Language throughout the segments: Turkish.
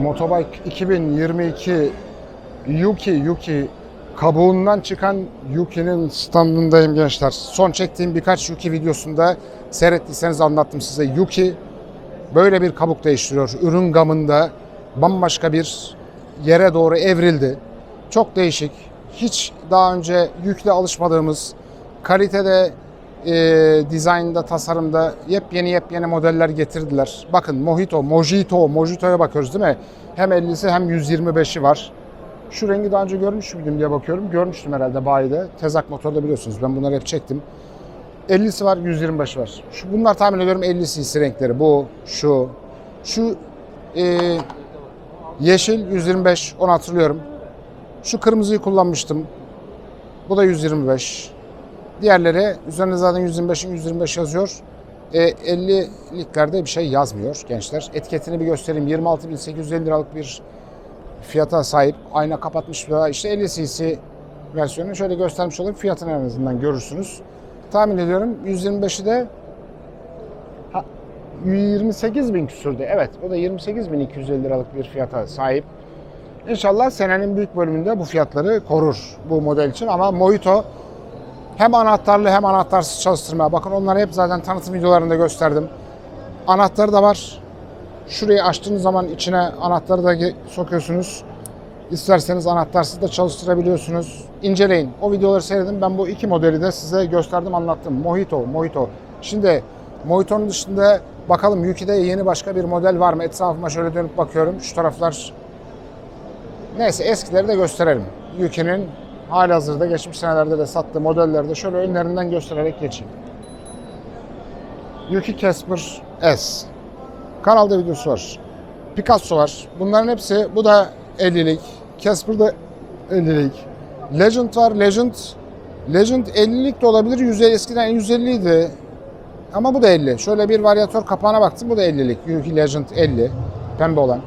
Motobike 2022 Yuki Yuki kabuğundan çıkan Yuki'nin standındayım gençler. Son çektiğim birkaç Yuki videosunda seyrettiyseniz anlattım size. Yuki böyle bir kabuk değiştiriyor. Ürün gamında bambaşka bir yere doğru evrildi. Çok değişik. Hiç daha önce yükle alışmadığımız kalitede, e, dizaynda, tasarımda yepyeni yepyeni modeller getirdiler. Bakın Mojito, Mojito, Mojito'ya bakıyoruz değil mi? Hem 50'si hem 125'i var. Şu rengi daha önce görmüş müydüm diye bakıyorum. Görmüştüm herhalde bayide. Tezak motorda biliyorsunuz. Ben bunları hep çektim. 50'si var, 125 var. Şu bunlar tahmin ediyorum 50 cc renkleri. Bu, şu, şu e, yeşil 125 onu hatırlıyorum. Şu kırmızıyı kullanmıştım. Bu da 125. Diğerleri üzerinde zaten 125'in 125 yazıyor. E, 50'liklerde bir şey yazmıyor gençler. Etiketini bir göstereyim. 26.850 liralık bir fiyata sahip. Ayna kapatmış bir işte 50 cc versiyonu şöyle göstermiş olayım. Fiyatını en azından görürsünüz. Tahmin ediyorum 125'i de ha, 28 bin küsürdü. Evet o da 28.250 liralık bir fiyata sahip. İnşallah senenin büyük bölümünde bu fiyatları korur bu model için ama Mojito hem anahtarlı hem anahtarsız çalıştırma. Bakın onları hep zaten tanıtım videolarında gösterdim. Anahtarı da var. Şurayı açtığınız zaman içine anahtarı da sokuyorsunuz. İsterseniz anahtarsız da çalıştırabiliyorsunuz. İnceleyin. O videoları seyredin. Ben bu iki modeli de size gösterdim, anlattım. Mojito, Mojito. Şimdi Mojito'nun dışında bakalım Yuki'de yeni başka bir model var mı? Etrafıma şöyle dönüp bakıyorum. Şu taraflar Neyse eskileri de gösterelim. Yuki'nin halihazırda geçmiş senelerde de sattığı modelleri de şöyle önlerinden göstererek geçeyim. Yuki Casper S. Kanalda videosu var. Picasso var. Bunların hepsi bu da 50'lik. Casper da 50'lik. Legend var. Legend Legend 50'lik de olabilir. 150 eskiden 150 idi. Ama bu da 50. Şöyle bir varyatör kapağına baktım. Bu da 50'lik. Yuki Legend 50. Pembe olan.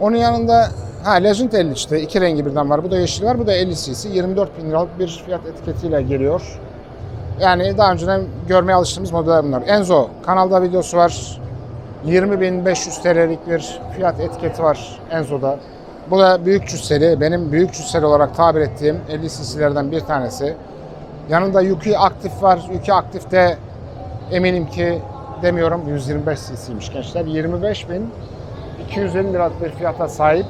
Onun yanında ha Legend 50 işte iki rengi birden var. Bu da yeşil var. Bu da 50 cc. 24 bin liralık bir fiyat etiketiyle geliyor. Yani daha önceden görmeye alıştığımız modeller bunlar. Enzo kanalda videosu var. 20.500 TL'lik bir fiyat etiketi var Enzo'da. Bu da büyük cüsseli. Benim büyük cüsseli olarak tabir ettiğim 50 cc'lerden bir tanesi. Yanında Yuki Aktif var. Yuki Aktif'te eminim ki demiyorum 125 cc'ymiş gençler. 25.250 liralık bir fiyata sahip.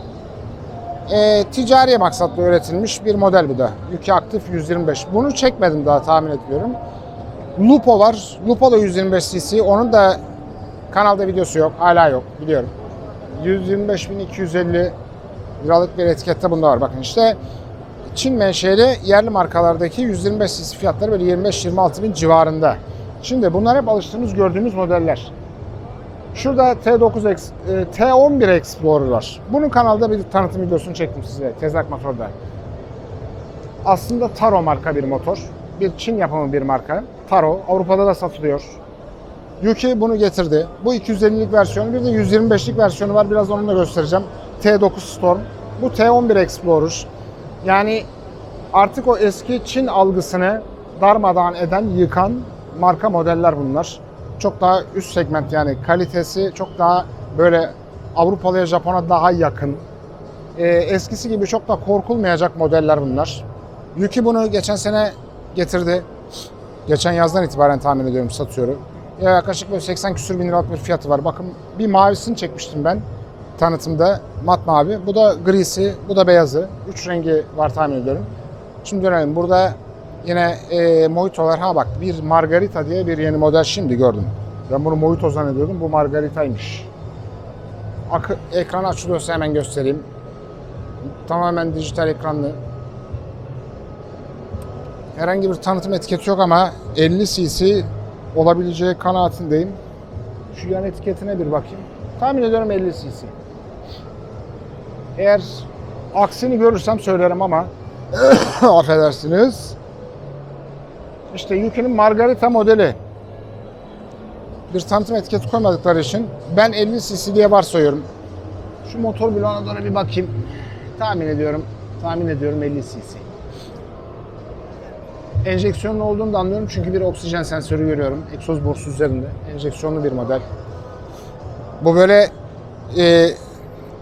E, ticari maksatlı üretilmiş bir model bu da. Yuki Aktif 125. Bunu çekmedim daha tahmin etmiyorum. Lupo var. Lupo da 125 cc. Onun da kanalda videosu yok. Hala yok. Biliyorum. 125.250 liralık bir etikette bunda var. Bakın işte Çin menşeli yerli markalardaki 125 cc fiyatları böyle 25-26 bin civarında. Şimdi bunlar hep alıştığımız gördüğümüz modeller. Şurada T9 X, e, T11 Explorer var. Bunun kanalda bir tanıtım videosunu çektim size tezak motorda. Aslında Taro marka bir motor. Bir Çin yapımı bir marka. Taro Avrupa'da da satılıyor. Yuki bunu getirdi. Bu 250'lik versiyonu bir de 125'lik versiyonu var. Biraz onu da göstereceğim. T9 Storm. Bu T11 Explorer. Yani artık o eski Çin algısını darmadağın eden, yıkan marka modeller bunlar. Çok daha üst segment yani kalitesi çok daha böyle Avrupalıya, Japon'a daha yakın. Ee, eskisi gibi çok da korkulmayacak modeller bunlar. Yuki bunu geçen sene getirdi. Geçen yazdan itibaren tahmin ediyorum satıyorum. Ya yaklaşık böyle 80 küsür bin liralık bir fiyatı var. Bakın bir mavisini çekmiştim ben tanıtımda. Mat mavi. Bu da grisi, bu da beyazı. Üç rengi var tahmin ediyorum. Şimdi dönelim. Burada yine e, Mojito'lar. Ha bak bir Margarita diye bir yeni model şimdi gördüm. Ben bunu Mojito zannediyordum. Bu Margarita'ymış. Akı, ekran açılıyorsa hemen göstereyim. Tamamen dijital ekranlı. Herhangi bir tanıtım etiketi yok ama 50 cc olabileceği kanaatindeyim. Şu yan etiketine bir bakayım. Tahmin ediyorum 50 cc. Eğer aksini görürsem söylerim ama affedersiniz. İşte Yuki'nin Margarita modeli. Bir tanıtım etiketi koymadıkları için ben 50 cc diye varsayıyorum. Şu motor bloğuna doğru bir bakayım. Tahmin ediyorum. Tahmin ediyorum 50 cc. Enjeksiyonlu olduğunu da anlıyorum çünkü bir oksijen sensörü görüyorum. Egzoz borusu üzerinde. Enjeksiyonlu bir model. Bu böyle e,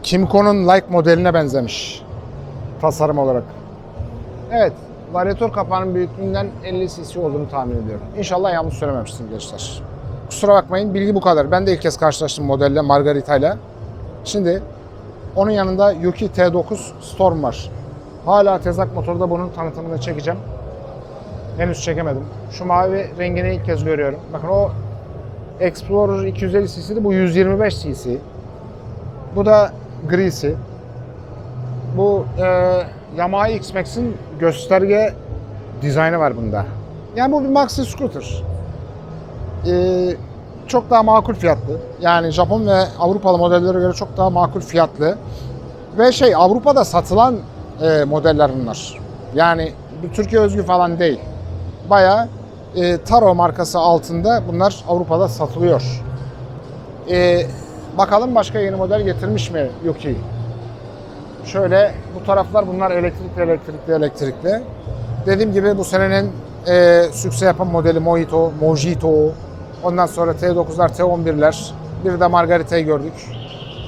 Kimco'nun Like modeline benzemiş. Tasarım olarak. Evet. Varyatör kapağının büyüklüğünden 50 cc olduğunu tahmin ediyorum. İnşallah yanlış söylememişsin gençler. Kusura bakmayın bilgi bu kadar. Ben de ilk kez karşılaştım modelle Margarita ile. Şimdi onun yanında Yuki T9 Storm var. Hala tezak motorda bunun tanıtımını çekeceğim. Henüz çekemedim. Şu mavi rengini ilk kez görüyorum. Bakın o Explorer 250 cc'di. Bu 125 cc. Bu da grisi. Bu e, Yamaha X-Max'in gösterge dizaynı var bunda. Yani bu bir maxi scooter. E, çok daha makul fiyatlı. Yani Japon ve Avrupalı modellere göre çok daha makul fiyatlı. Ve şey Avrupa'da satılan e, modeller bunlar. Yani Türkiye özgü falan değil. Bayağı e, Taro markası altında bunlar Avrupa'da satılıyor. E, bakalım başka yeni model getirmiş mi Yuki? Şöyle bu taraflar bunlar elektrikli elektrikli elektrikli. Dediğim gibi bu senenin e, sükse yapan modeli Mojito, Mojito. Ondan sonra T9'lar, T11'ler. Bir de Margarita'yı gördük.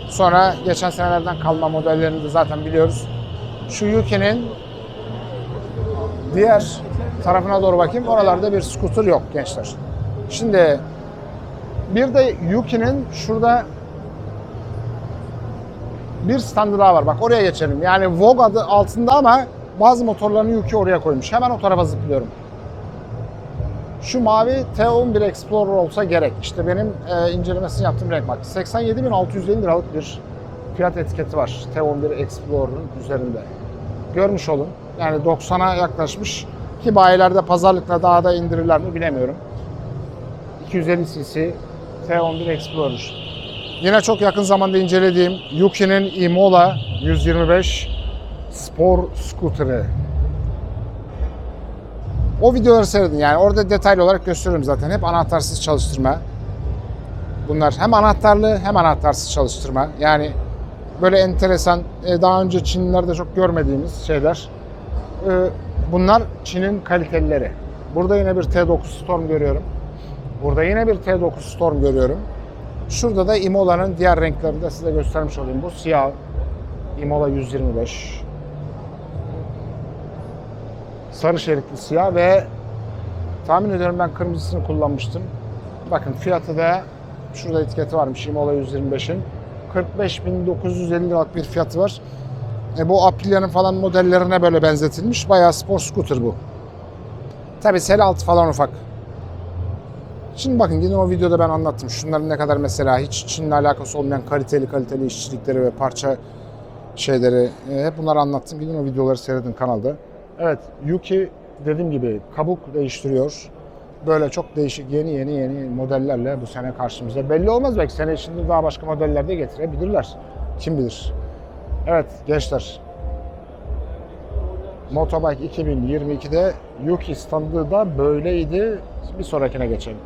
Sonra geçen senelerden kalma modellerini de zaten biliyoruz. Şu Yuki'nin diğer tarafına doğru bakayım. Oralarda bir scooter yok gençler. Şimdi bir de Yuki'nin şurada bir standı daha var. Bak oraya geçelim. Yani Vogue adı altında ama bazı motorlarını Yuki oraya koymuş. Hemen o tarafa zıplıyorum. Şu mavi T11 Explorer olsa gerek. İşte benim e, incelemesini yaptığım renk bak. 87.650 liralık bir fiyat etiketi var T11 Explorer'ın üzerinde. Görmüş olun. Yani 90'a yaklaşmış. Ki bayilerde pazarlıkla daha da indirirler mi bilemiyorum. 250 cc T11 Explorer. Yine çok yakın zamanda incelediğim Yuki'nin Imola 125 spor scooter'ı. O videoları seyredin yani orada detaylı olarak gösteriyorum zaten. Hep anahtarsız çalıştırma. Bunlar hem anahtarlı hem anahtarsız çalıştırma. Yani böyle enteresan e, daha önce Çinlilerde çok görmediğimiz şeyler. E, Bunlar Çin'in kalitelileri. Burada yine bir T9 Storm görüyorum. Burada yine bir T9 Storm görüyorum. Şurada da Imola'nın diğer renklerini de size göstermiş olayım. Bu siyah. Imola 125. Sarı şeritli siyah ve tahmin ediyorum ben kırmızısını kullanmıştım. Bakın fiyatı da şurada etiketi varmış Imola 125'in. 45.950 liralık bir fiyatı var. E, bu Aprilia'nın falan modellerine böyle benzetilmiş. Bayağı spor scooter bu. Tabi sel altı falan ufak. Şimdi bakın yine o videoda ben anlattım. Şunların ne kadar mesela hiç Çin'le alakası olmayan kaliteli kaliteli işçilikleri ve parça şeyleri e, hep bunları anlattım. Gidin o videoları seyredin kanalda. Evet Yuki dediğim gibi kabuk değiştiriyor. Böyle çok değişik yeni yeni yeni modellerle bu sene karşımıza. Belli olmaz belki sene içinde daha başka modeller de getirebilirler. Kim bilir. Evet gençler. Motobike 2022'de Yuki standı da böyleydi. Bir sonrakine geçelim.